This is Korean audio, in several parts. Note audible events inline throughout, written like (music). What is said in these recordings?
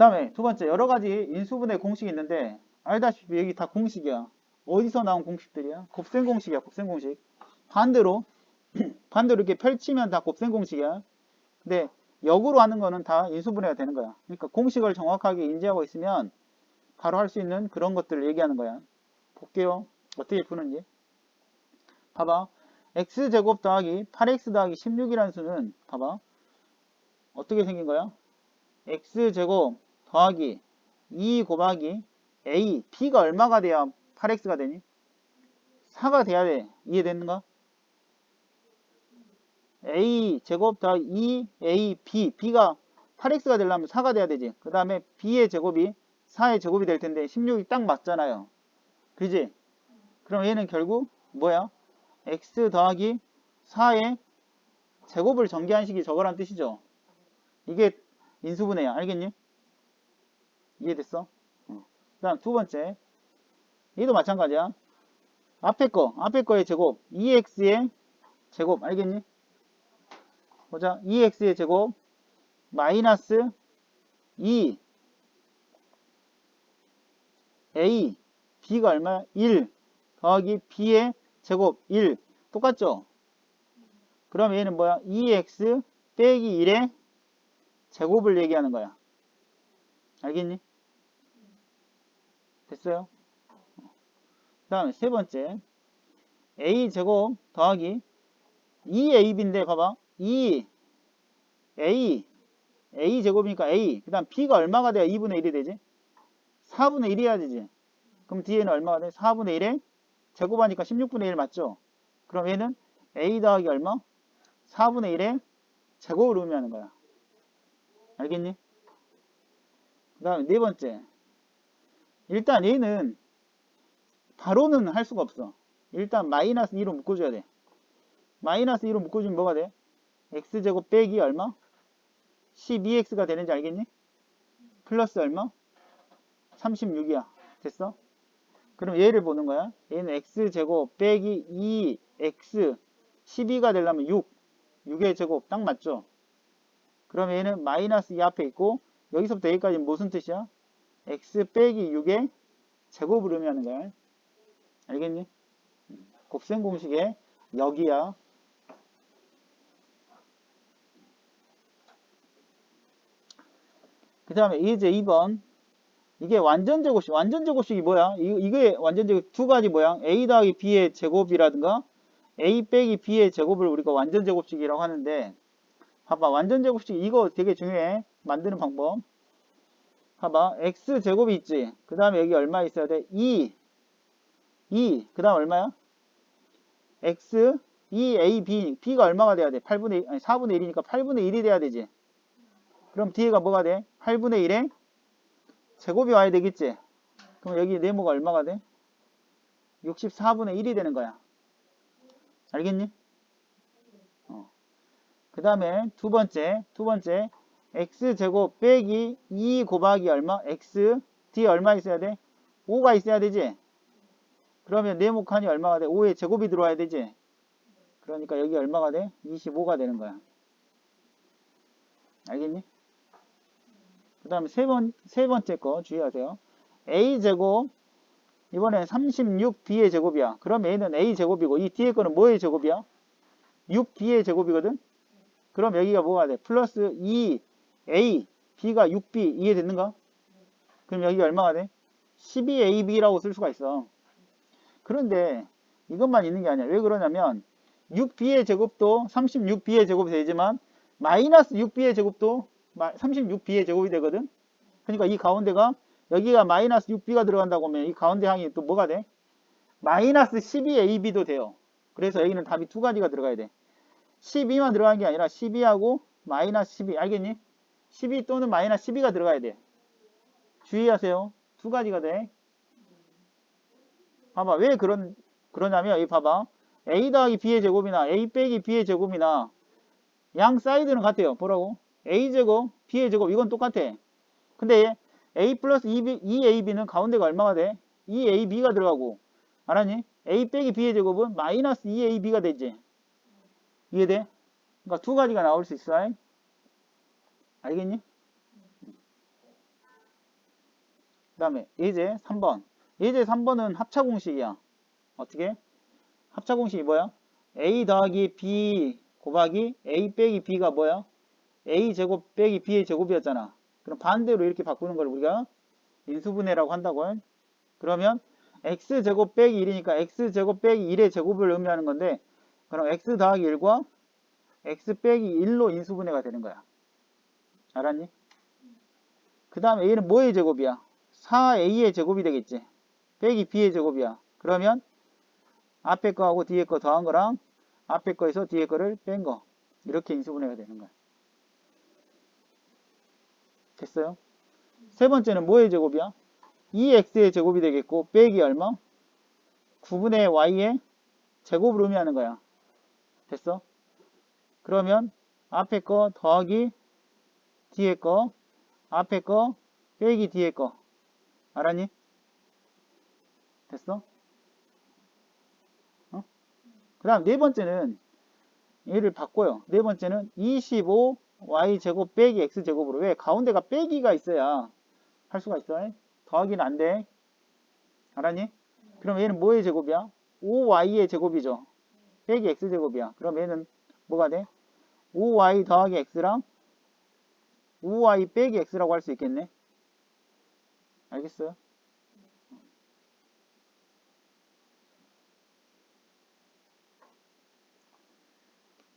다음에 두 번째 여러 가지 인수분해 공식이 있는데 알다시피 여기 다 공식이야. 어디서 나온 공식들이야? 곱셈 공식이야. 곱셈 공식. 반대로 (clears throat) 반대로 이렇게 펼치면 다 곱셈 공식이야. 근데 역으로 하는 거는 다 인수분해가 되는 거야. 그러니까 공식을 정확하게 인지하고 있으면 바로 할 수 있는 그런 것들을 얘기하는 거야. 볼게요. 어떻게 푸는지. 봐봐. x제곱 더하기 8x 더하기 16이라는 수는 봐봐. 어떻게 생긴 거야? x제곱 더하기 2 곱하기 a, b가 얼마가 돼야 8x가 되니? 4가 돼야 돼. 이해됐는가? a 제곱 더하기 2a, b, b가 8x가 되려면 4가 돼야 되지. 그 다음에 b의 제곱이 4의 제곱이 될 텐데 16이 딱 맞잖아요. 그지? 그럼 얘는 결국 뭐야? x 더하기 4의 제곱을 전개한 식이 저거란 뜻이죠. 이게 인수분해야. 알겠니? 이해됐어? 어. 그 다음 두 번째. 얘도 마찬가지야. 앞에 거, 앞에 거의 제곱. 2x의 제곱. 알겠니? 보자. 2x의 제곱. 마이너스 2 a b가 얼마야? 1 더하기 b의 제곱 1 똑같죠? 그럼 얘는 뭐야? 2x 빼기 1의 제곱을 얘기하는 거야. 알겠니? 됐어요? 그 다음에 세 번째 a 제곱 더하기 2ab인데 봐봐 2 a a 제곱이니까 a 그 다음 b가 얼마가 돼야 2분의 1이 되지? 4분의 1이어야 되지 그럼 뒤에는 얼마가 돼? 4분의 1에 제곱하니까 16분의 1 맞죠? 그럼 얘는 a 더하기 얼마? 4분의 1에 제곱을 의미하는 거야 알겠니? 그 다음에 네 번째 일단 얘는 바로는 할 수가 없어. 일단 마이너스 2로 묶어줘야 돼. 마이너스 2로 묶어주면 뭐가 돼? x제곱 빼기 얼마? 12x가 되는지 알겠니? 플러스 얼마? 36이야. 됐어? 그럼 얘를 보는 거야. 얘는 x제곱 빼기 2x 12가 되려면 6. 6의 제곱 딱 맞죠? 그럼 얘는 마이너스 2 앞에 있고 여기서부터 여기까지 무슨 뜻이야? X 빼기 6의 제곱을 의미하는 거야. 알겠니? 곱셈 공식의 여기야. 그 다음에 이제 2번. 이게 완전 제곱식. 완전 제곱식이 뭐야? 이, 이게 완전 제곱 두 가지 모양. a 더하기 b의 제곱이라든가 a 빼기 b의 제곱을 우리가 완전 제곱식이라고 하는데 봐봐. 완전 제곱식 이거 되게 중요해. 만드는 방법. 봐봐. x 제곱이 있지. 그 다음에 여기 얼마 있어야 돼? 2. 2. 그 다음 얼마야? x 2a b b가 얼마가 돼야 돼? 8분의 아니 4분의 1이니까 8분의 1이 돼야 되지. 그럼 뒤에가 뭐가 돼? 8분의 1에 제곱이 와야 되겠지. 그럼 여기 네모가 얼마가 돼? 64분의 1이 되는 거야. 알겠니? 어. 그 다음에 두 번째, 두 번째 x제곱 빼기 2 곱하기 얼마? x 뒤에 얼마 있어야 돼? 5가 있어야 되지? 그러면 네모칸이 얼마가 돼? 5의 제곱이 들어와야 되지? 그러니까 여기 얼마가 돼? 25가 되는 거야. 알겠니? 그 다음에 세, 번, 세 번째 거 주의하세요. a제곱 이번엔 36b의 제곱이야. 그럼 a는 a제곱이고 이 뒤에 거는 뭐의 제곱이야? 6b의 제곱이거든? 그럼 여기가 뭐가 돼? 플러스 2a b가 6b 이해됐는가? 그럼 여기가 얼마가 돼? 12ab라고 쓸 수가 있어. 그런데 이것만 있는 게 아니야. 왜 그러냐면 6b의 제곱도 36b의 제곱이 되지만 마이너스 6b의 제곱도 36b의 제곱이 되거든. 그러니까 이 가운데가 여기가 마이너스 6b가 들어간다고 하면 이 가운데 항이 또 뭐가 돼? 마이너스 12ab도 돼요. 그래서 여기는 답이 두 가지가 들어가야 돼. 12만 들어가는 게 아니라 12하고 마이너스 12 알겠니? 12 또는 마이너스 12가 들어가야 돼. 주의하세요. 두 가지가 돼. 봐봐. 왜 그런, 그러냐면, 이 봐봐. a 더하기 b의 제곱이나 a 빼기 b의 제곱이나 양 사이드는 같아요. 뭐라고? a 제곱, b의 제곱 이건 똑같아. 근데 a 플러스 2b, 2ab는 가운데가 얼마가 돼? 2ab가 들어가고 알았니? a 빼기 b의 제곱은 마이너스 2ab가 되지. 이해돼? 그러니까 두 가지가 나올 수 있어. 알겠니? 다음에 예제 3번. 예제 3번은 합차 공식이야. 어떻게? 합차 공식이 뭐야? a 더하기 b 곱하기 a 빼기 b가 뭐야? a 제곱 빼기 b의 제곱이었잖아. 그럼 반대로 이렇게 바꾸는 걸 우리가 인수분해라고 한다고. 그러면 x 제곱 빼기 1이니까 x 제곱 빼기 1의 제곱을 의미하는 건데 그럼 x 더하기 1과 x 빼기 1로 인수분해가 되는 거야. 알았니? 그 다음에 a는 뭐의 제곱이야? 4a의 제곱이 되겠지. 빼기 b의 제곱이야. 그러면 앞에 거하고 뒤에 거 더한 거랑 앞에 거에서 뒤에 거를 뺀 거. 이렇게 인수분해가 되는 거야. 됐어요? 세 번째는 뭐의 제곱이야? 2x의 제곱이 되겠고 빼기 얼마? 9분의 y의 제곱을 의미하는 거야. 됐어? 그러면 앞에 거 더하기 뒤에 거 앞에 거 빼기 뒤에 거 알았니? 됐어? 어? 그 다음 네 번째는 얘를 바꿔요. 네 번째는 25 y제곱 빼기 x제곱으로 왜? 가운데가 빼기가 있어야 할 수가 있어. 더하기는 안 돼. 알았니? 그럼 얘는 뭐의 제곱이야? 5y의 제곱이죠. 빼기 x제곱이야. 그럼 얘는 뭐가 돼? 5y 더하기 x랑 5y 빼기 x라고 할 수 있겠네. 알겠어요?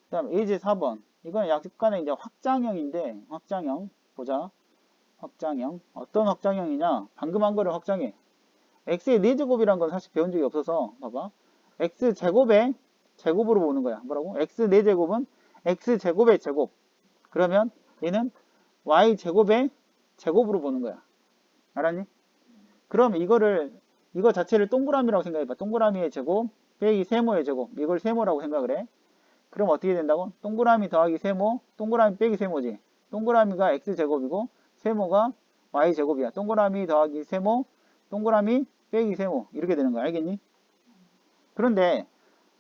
그 다음 예제 4번. 이건 약간의 이제 확장형인데, 확장형. 보자. 확장형. 어떤 확장형이냐? 방금 한 거를 확장해. x의 4제곱이란 건 사실 배운 적이 없어서, 봐봐. x제곱의 제곱으로 보는 거야. 뭐라고? x 4제곱은 x제곱의 제곱. 그러면 얘는 y제곱의 제곱으로 보는 거야. 알았니? 그럼 이거를, 이거 자체를 동그라미라고 생각해봐. 동그라미의 제곱, 빼기 세모의 제곱. 이걸 세모라고 생각을 해. 그럼 어떻게 된다고? 동그라미 더하기 세모, 동그라미 빼기 세모지. 동그라미가 x제곱이고, 세모가 y제곱이야. 동그라미 더하기 세모, 동그라미 빼기 세모. 이렇게 되는 거야. 알겠니? 그런데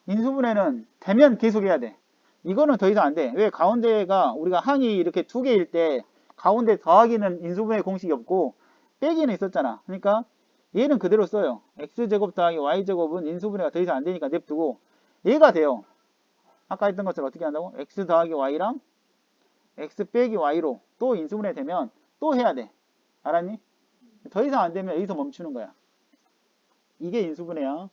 인수분해는 되면 계속 해야 돼. 이거는 더 이상 안 돼. 왜? 가운데가 우리가 항이 이렇게 두 개일 때 가운데 더하기는 인수분해 공식이 없고 빼기는 있었잖아. 그러니까 얘는 그대로 써요. x제곱 더하기 y제곱은 인수분해가 더 이상 안 되니까 냅두고 얘가 돼요. 아까 했던 것처럼 어떻게 한다고? x 더하기 y랑 x 빼기 y로 또 인수분해 되면 또 해야 돼. 알았니? 더 이상 안 되면 여기서 멈추는 거야. 이게 인수분해야.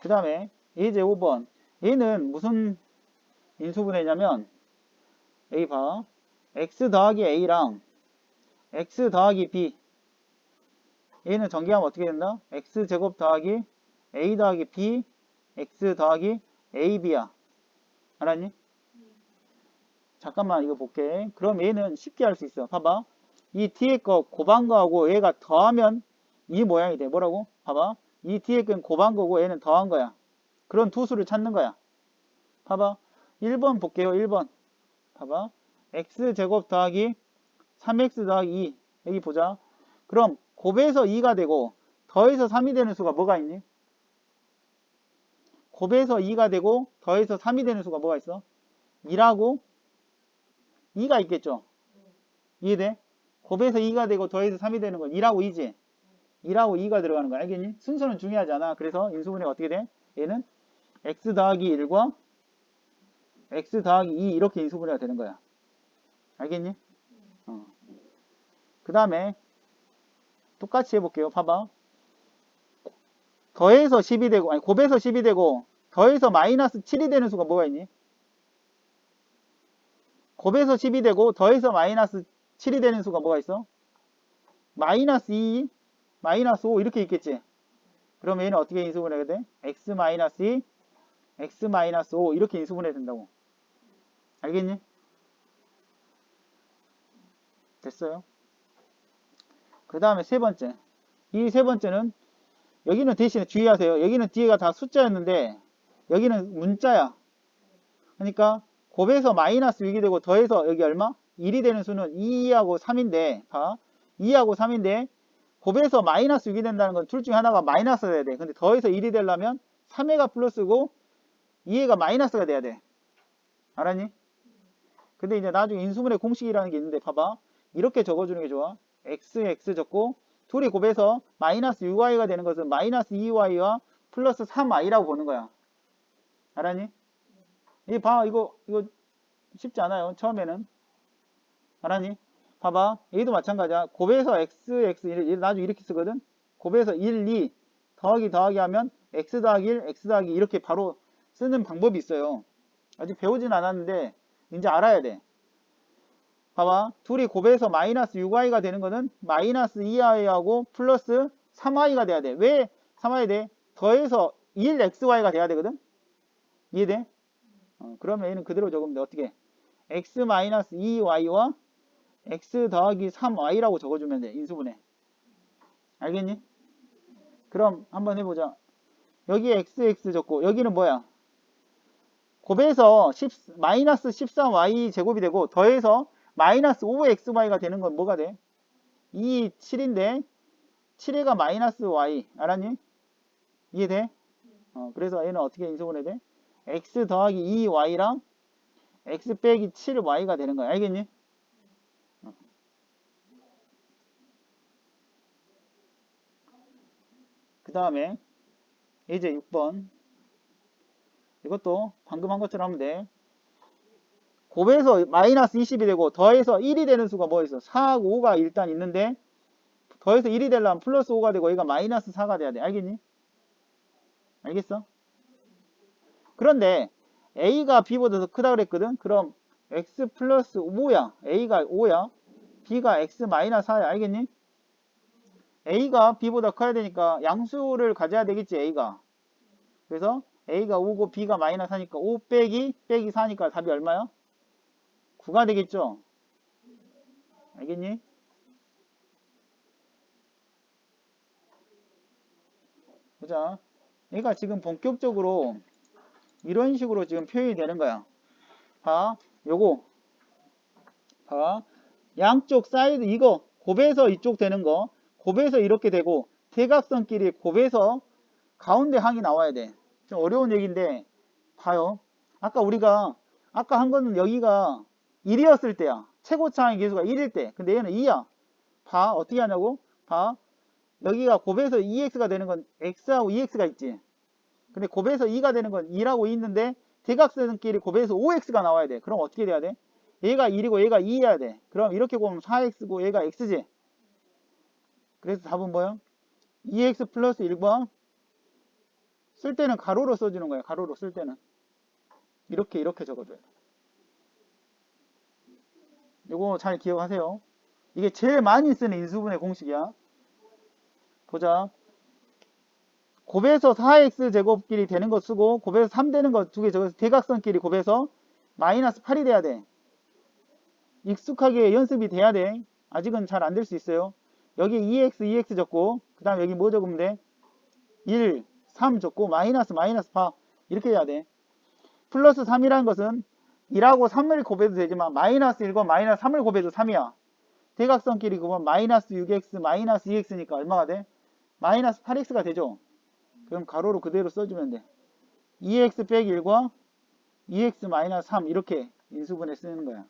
그 다음에 예제 5번 얘는 무슨 인수분해냐면 A 봐 x 더하기 a랑 x 더하기 b 얘는 전개하면 어떻게 된다? x제곱 더하기 a 더하기 b x 더하기 ab야 알았니? 잠깐만 이거 볼게 그럼 얘는 쉽게 할 수 있어 봐봐 이 뒤에 거 곱한 거하고 얘가 더하면 이 모양이 돼 뭐라고? 봐봐 이 뒤에 건 곱한 거고 얘는 더한 거야. 그런 두 수를 찾는 거야. 봐봐. 1번 볼게요. 1번. 봐봐. x제곱 더하기 3x 더하기 2. 여기 보자. 그럼 곱해서 2가 되고 더해서 3이 되는 수가 뭐가 있니? 곱해서 2가 되고 더해서 3이 되는 수가 뭐가 있어? 2라고 2가 있겠죠? 이해돼? 곱해서 2가 되고 더해서 3이 되는 건 2라고 2지? 2하고 2가 들어가는 거 알겠니? 순서는 중요하지 않아. 그래서 인수분해가 어떻게 돼? 얘는 x 더하기 1과 x 더하기 2 이렇게 인수분해가 되는 거야. 알겠니? 어. 그 다음에 똑같이 해볼게요. 봐봐. 더해서 10이 되고 아니 곱해서 10이 되고 더해서 마이너스 7이 되는 수가 뭐가 있니? 곱해서 10이 되고 더해서 마이너스 7이 되는 수가 뭐가 있어? 마이너스 2 마이너스 5 이렇게 있겠지. 그러면 얘는 어떻게 인수분해가 돼? x 마이너스 2, x 마이너스 5 이렇게 인수분해 된다고. 알겠니? 됐어요. 그 다음에 세 번째. 이 세 번째는 여기는 대신에 주의하세요. 여기는 뒤에가 다 숫자였는데 여기는 문자야. 그러니까 곱해서 마이너스 6이 되고 더해서 여기 얼마? 1이 되는 수는 2하고 3인데 봐. 2하고 3인데 곱해서 마이너스 6이 된다는 건 둘 중에 하나가 마이너스가 돼야 돼. 근데 더해서 1이 되려면 3회가 플러스고 2회가 마이너스가 돼야 돼. 알았니? 근데 이제 나중에 인수분해 공식이라는 게 있는데 봐봐. 이렇게 적어주는 게 좋아. x, x 적고 둘이 곱해서 마이너스 6y가 되는 것은 마이너스 2y와 플러스 3y라고 보는 거야. 알았니? 이 봐, 이거, 이거 쉽지 않아요. 처음에는. 알았니? 봐봐. 얘도 마찬가지야. 곱해서 x, x, 얘 나중에 이렇게 쓰거든? 곱해서 1, 2 더하기 더하기 하면 x 더하기 1, x 더하기 이렇게 바로 쓰는 방법이 있어요. 아직 배우진 않았는데 이제 알아야 돼. 봐봐. 둘이 곱해서 마이너스 6y가 되는 거는 마이너스 2y하고 플러스 3y가 돼야 돼. 왜 3y 돼? 더해서 1xy가 돼야 되거든? 이해돼? 어, 그러면 얘는 그대로 적으면 돼. 어떻게? x 마이너스 2y와 x 더하기 3y라고 적어주면 돼. 인수분해. 알겠니? 그럼 한번 해보자. 여기 xx 적고 여기는 뭐야? 곱해서 10, 마이너스 13y 제곱이 되고 더해서 마이너스 5xy가 되는 건 뭐가 돼? 2, 7인데 7회가 마이너스 y 알았니? 이해돼? 어, 그래서 얘는 어떻게 인수분해 돼? x 더하기 2y랑 x 빼기 7y가 되는 거야. 알겠니? 그 다음에 이제 6번 이것도 방금 한 것처럼 돼. 곱해서 마이너스 20이 되고 더해서 1이 되는 수가 뭐 있어? 4하고 5가 일단 있는데 더해서 1이 되려면 플러스 5가 되고 얘가 마이너스 4가 돼야 돼. 알겠니? 알겠어? 그런데 A가 B보다 더 크다 그랬거든? 그럼 X 플러스 5야. A가 5야. B가 X 마이너스 4야. 알겠니? A가 B보다 커야 되니까 양수를 가져야 되겠지, A가. 그래서 A가 5고 B가 마이너스 4니까 5 빼기 빼기 4니까 답이 얼마야? 9가 되겠죠? 알겠니? 보자. 얘가 지금 본격적으로 이런 식으로 지금 표현이 되는 거야. 봐. 요거. 봐. 양쪽 사이드 이거 곱해서 이쪽 되는 거 곱해서 이렇게 되고 대각선끼리 곱해서 가운데 항이 나와야 돼. 좀 어려운 얘기인데 봐요. 아까 우리가 아까 한 거는 여기가 1이었을 때야. 최고차항의 계수가 1일 때. 근데 얘는 2야. 봐. 어떻게 하냐고? 봐. 여기가 곱해서 2x가 되는 건 x하고 2x가 있지. 근데 곱해서 2가 되는 건 2라고 있는데 대각선끼리 곱해서 5x가 나와야 돼. 그럼 어떻게 돼야 돼? 얘가 1이고 얘가 2여야 돼. 그럼 이렇게 보면 4x고 얘가 x지. 그래서 답은 뭐야? 2x 플러스 1번 쓸 때는 가로로 써주는 거야. 가로로 쓸 때는. 이렇게 이렇게 적어줘야 돼. 이거 잘 기억하세요. 이게 제일 많이 쓰는 인수분해 공식이야. 보자. 곱해서 4x 제곱끼리 되는 거 쓰고 곱해서 3 되는 거 두 개 적어서 대각선끼리 곱해서 마이너스 8이 돼야 돼. 익숙하게 연습이 돼야 돼. 아직은 잘 안 될 수 있어요. 여기 2x, 2x 적고 그 다음 여기 뭐 적으면 돼? 1, 3 적고 마이너스 마이너스 파 이렇게 해야 돼. 플러스 3이라는 것은 1하고 3을 곱해도 되지만 마이너스 1과 마이너스 3을 곱해도 3이야. 대각선끼리 곱하면 마이너스 6x, 마이너스 2x니까 얼마가 돼? 마이너스 8x가 되죠. 그럼 가로로 그대로 써주면 돼. 2x 빼기 1과 2x 마이너스 3 이렇게 인수분해 쓰는 거야.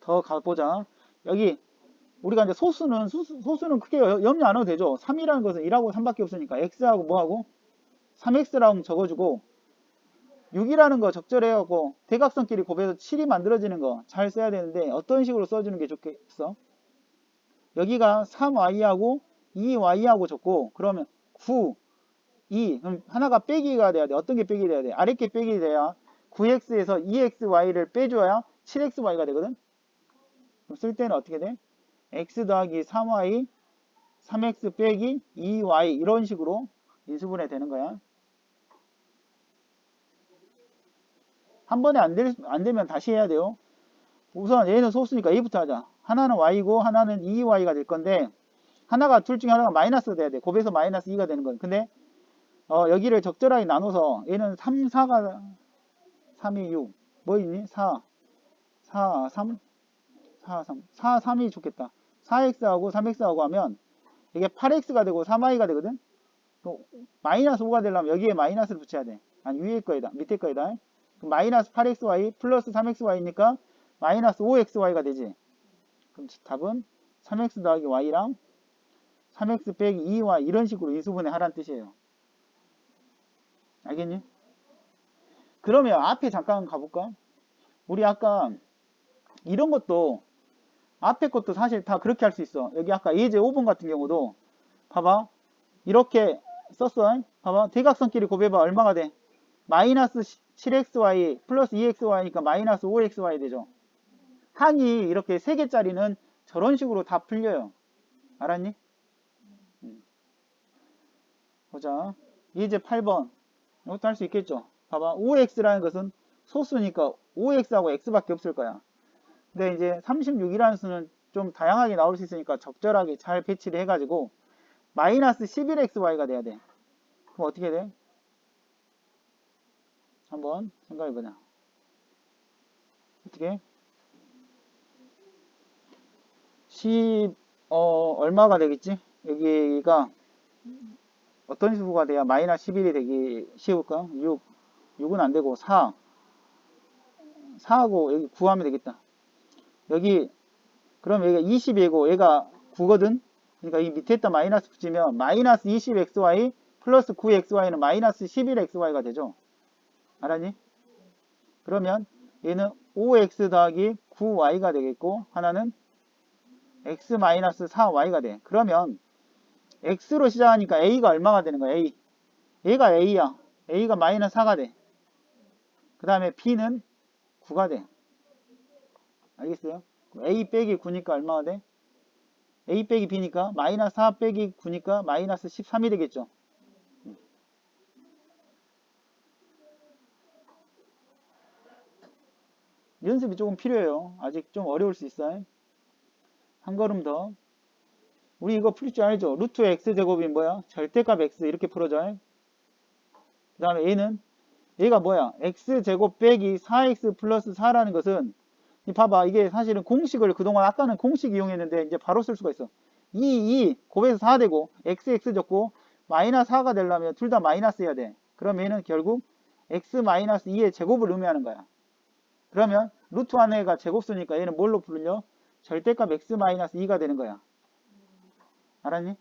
더 가보자. 여기 우리가 이제 소수는 소수, 소수는 크게 여- 염려 안 해도 되죠. 3이라는 것은 1하고 3밖에 없으니까 x하고 뭐하고 3x라고 적어주고 6이라는 거 적절해갖고 대각선끼리 곱해서 7이 만들어지는 거 잘 써야 되는데 어떤 식으로 써주는 게 좋겠어? 여기가 3y하고 2y하고 적고 그러면 9, 2 그럼 하나가 빼기가 돼야 돼. 어떤 게 빼기 돼야 돼? 아랫게 빼기 돼야 9x에서 2xy를 빼줘야 7xy가 되거든. 그럼 쓸 때는 어떻게 돼? X 더하기 3y 3x 빼기 2y 이런 식으로 인수분해 되는 거야. 한 번에 안, 될, 안 되면 다시 해야 돼요. 우선 얘는 소수니까 a부터 하자. 하나는 y고 하나는 2y가 될 건데 하나가 둘 중에 하나가 마이너스 돼야 돼. 곱해서 마이너스 2가 되는 건. 근데 어, 여기를 적절하게 나눠서 얘는 3, 4가 3, 2, 6. 뭐 있니? 4, 4, 3, 4, 3. 4, 3이 좋겠다. 4x하고 3x하고 하면 이게 8x가 되고 3y가 되거든? 또 마이너스 5가 되려면 여기에 마이너스를 붙여야 돼. 아니 위에 거에다, 밑에 거에다. 마이너스 8xy 플러스 3xy니까 마이너스 5xy가 되지. 그럼 답은 3x 더하기 y랑 3x 빼기 2y 이런 식으로 인수분해 하라는 뜻이에요. 알겠니? 그러면 앞에 잠깐 가볼까? 우리 아까 이런 것도 앞에 것도 사실 다 그렇게 할 수 있어. 여기 아까 예제 5번 같은 경우도 봐봐. 이렇게 썼어. 봐봐. 대각선끼리 곱해봐. 얼마가 돼? 마이너스 7xy 플러스 2xy니까 마이너스 5xy 되죠. 항이 이렇게 3개짜리는 저런 식으로 다 풀려요. 알았니? 음. 보자. 예제 8번. 이것도 할 수 있겠죠. 봐봐. 5x라는 것은 소수니까 5x하고 x밖에 없을 거야. 근데 이제 36이라는 수는 좀 다양하게 나올 수 있으니까 적절하게 잘 배치를 해가지고 마이너스 11xy가 돼야 돼. 그럼 어떻게 돼? 한번 생각해보자. 어떻게? 10, 어, 얼마가 되겠지? 여기가 어떤 수가 돼야 마이너스 11이 되기 쉬울까? 6, 6은 안 되고 4. 4하고 여기 9하면 되겠다. 여기, 그럼 여기가 20이고 얘가 9거든? 그러니까 이 밑에다 마이너스 붙이면 마이너스 20xy 플러스 9xy는 마이너스 11xy가 되죠. 알았니? 그러면 얘는 5x 더하기 9y가 되겠고 하나는 x 마이너스 4y가 돼. 그러면 x로 시작하니까 a가 얼마가 되는 거야? a. 얘가 a야. a가 마이너스 4가 돼. 그 다음에 b는 9가 돼. 알겠어요? a 빼기 9니까 얼마가 돼? a 빼기 b니까 마이너스 4 빼기 9니까 마이너스 13이 되겠죠. 연습이 조금 필요해요. 아직 좀 어려울 수 있어요. 한 걸음 더. 우리 이거 풀 줄 알죠? 루트 x제곱이 뭐야? 절대값 x 이렇게 풀어줘. 그 다음에 얘는 얘가 뭐야? x제곱 빼기 4x 플러스 4라는 것은 이 봐봐. 이게 사실은 공식을 그동안 아까는 공식 이용했는데 이제 바로 쓸 수가 있어. 2, 2 곱해서 4 되고 x, x 적고 마이너스 4가 되려면 둘 다 마이너스 해야 돼. 그럼 얘는 결국 x 마이너스 2의 제곱을 의미하는 거야. 그러면 루트 안에가 제곱수니까 얘는 뭘로 풀려? 절대값 x 마이너스 2가 되는 거야. 알았니?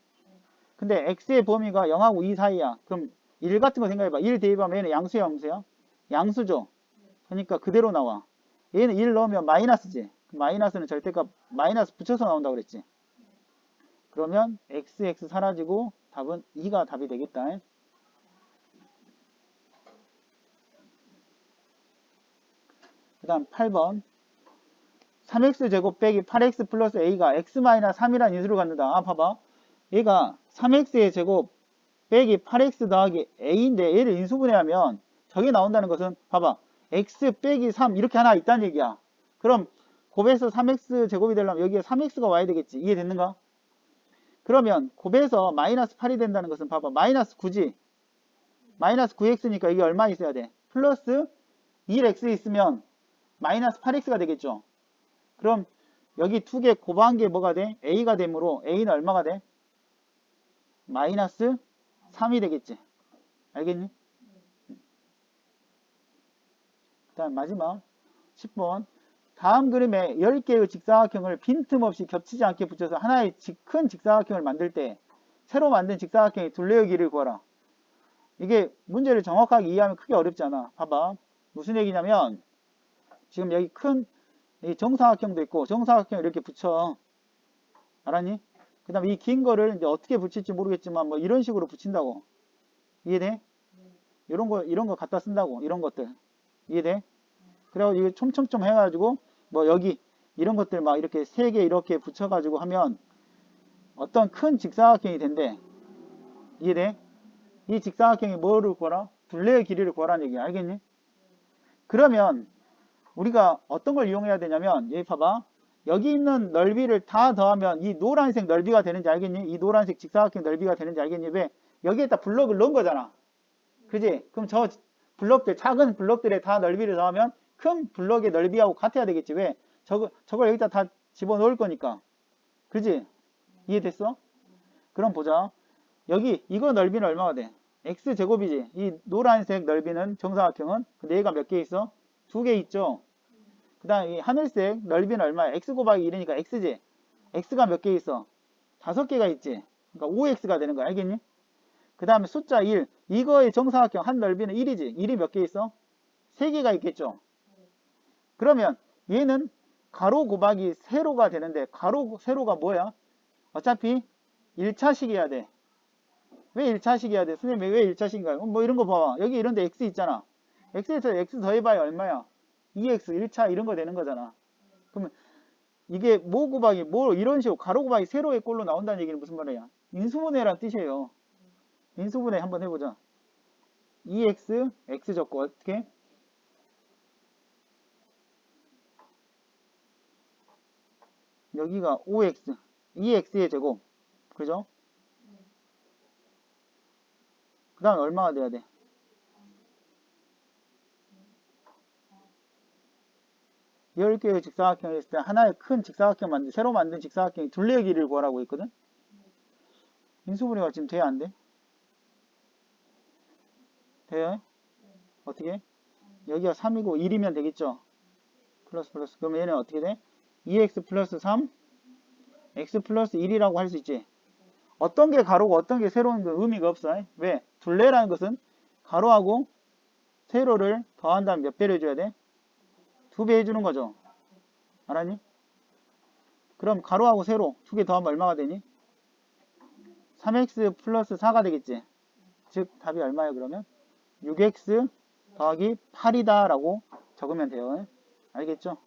근데 x의 범위가 0하고 2 사이야. 그럼 1 같은 거 생각해봐. 1 대입하면 얘는 양수야 양수야? 양수죠. 그러니까 그대로 나와 얘는 1 넣으면 마이너스지. 마이너스는 절대값 마이너스 붙여서 나온다고 그랬지. 그러면 x, x 사라지고 답은 2가 답이 되겠다. 그 다음 8번 3x제곱 빼기 8x 플러스 a가 x 마이너스 3이라는 인수를 갖는다. 아 봐봐. 얘가 3x의 제곱 빼기 8x 더하기 a인데 얘를 인수분해하면 저게 나온다는 것은 봐봐. X 빼기 3 이렇게 하나 있다는 얘기야. 그럼 곱해서 3x 제곱이 되려면 여기에 3x가 와야 되겠지. 이해됐는가? 그러면 곱해서 마이너스 8이 된다는 것은 봐봐. 마이너스 9지. 마이너스 9x니까 이게 얼마 있어야 돼? 플러스 1x 있으면 마이너스 8x가 되겠죠. 그럼 여기 두 개 곱한 게 뭐가 돼? a가 되므로 a는 얼마가 돼? 마이너스 3이 되겠지. 알겠니? 다음 마지막 10번 다음 그림에 10개의 직사각형을 빈틈없이 겹치지 않게 붙여서 하나의 큰 직사각형을 만들 때 새로 만든 직사각형의 둘레의 길이를 구하라. 이게 문제를 정확하게 이해하면 크게 어렵지 않아. 봐봐. 무슨 얘기냐면 지금 여기 큰 정사각형도 있고 정사각형 이렇게 붙여. 알았니? 그 다음에 이 긴 거를 이제 어떻게 붙일지 모르겠지만 뭐 이런 식으로 붙인다고. 이해돼? 이런 거, 이런 거 갖다 쓴다고. 이런 것들. 이해돼? 그래가지고 이거 촘촘촘 해가지고 뭐 여기 이런 것들 막 이렇게 세 개 이렇게 붙여가지고 하면 어떤 큰 직사각형이 된대. 이해돼? 이 직사각형이 뭐를 구하라? 둘레의 길이를 구하라는 얘기야. 알겠니? 그러면 우리가 어떤 걸 이용해야 되냐면 여기 봐봐. 여기 있는 넓이를 다 더하면 이 노란색 넓이가 되는지 알겠니? 이 노란색 직사각형 넓이가 되는지 알겠니? 왜? 여기에다 블럭을 넣은 거잖아. 그지? 그럼 저 블럭들, 작은 블럭들의 다 넓이를 더하면 큰 블럭의 넓이하고 같아야 되겠지. 왜? 저거, 저걸 여기다 다 집어넣을 거니까. 그지? 이해됐어? 그럼 보자. 여기, 이거 넓이는 얼마가 돼? x제곱이지. 이 노란색 넓이는 정사각형은 근데 얘가 몇 개 있어? 두 개 있죠. 그 다음 이 하늘색 넓이는 얼마야? x 곱하기 1이니까 x지. x가 몇 개 있어? 다섯 개가 있지. 그러니까 5x가 되는 거야. 알겠니? 그 다음에 숫자 1. 이거의 정사각형 한 넓이는 1이지. 1이 몇 개 있어? 세 개가 있겠죠. 그러면 얘는 가로 곱하기 세로가 되는데 가로 세로가 뭐야? 어차피 1차식이어야 돼. 왜 1차식이어야 돼? 선생님 왜 1차식인가요? 뭐 이런 거 봐봐. 여기 이런 데 x 있잖아. x에서 x 더해봐야 얼마야? 2x 1차 이런 거 되는 거잖아. 그러면 이게 뭐 곱하기 뭐 이런 식으로 가로 곱하기 세로의 꼴로 나온다는 얘기는 무슨 말이야? 인수분해란 뜻이에요. 인수분해 한번 해보자. 2x x 적고 어떻게? 여기가 5x 2x의 제곱 그죠? 그 다음에 얼마가 돼야 돼? 열 개의 직사각형이 있을 때 하나의 큰 직사각형 만든 새로 만든 직사각형이 둘레의 길이를 구하라고 있거든. 인수분해가 지금 돼야 안 돼? 돼요? 어떻게? 여기가 3이고 1이면 되겠죠? 플러스 플러스 그러면 얘는 어떻게 돼? 2x 플러스 3 x 플러스 1이라고 할 수 있지. 어떤 게 가로고 어떤 게 세로인 건 의미가 없어. 왜? 둘레라는 것은 가로하고 세로를 더한다면 몇 배를 해줘야 돼? 두 배 해주는 거죠. 알았니? 그럼 가로하고 세로 두 개 더하면 얼마가 되니? 3x 플러스 4가 되겠지. 즉 답이 얼마예요 그러면? 6x 더하기 8이다 라고 적으면 돼요. 알겠죠?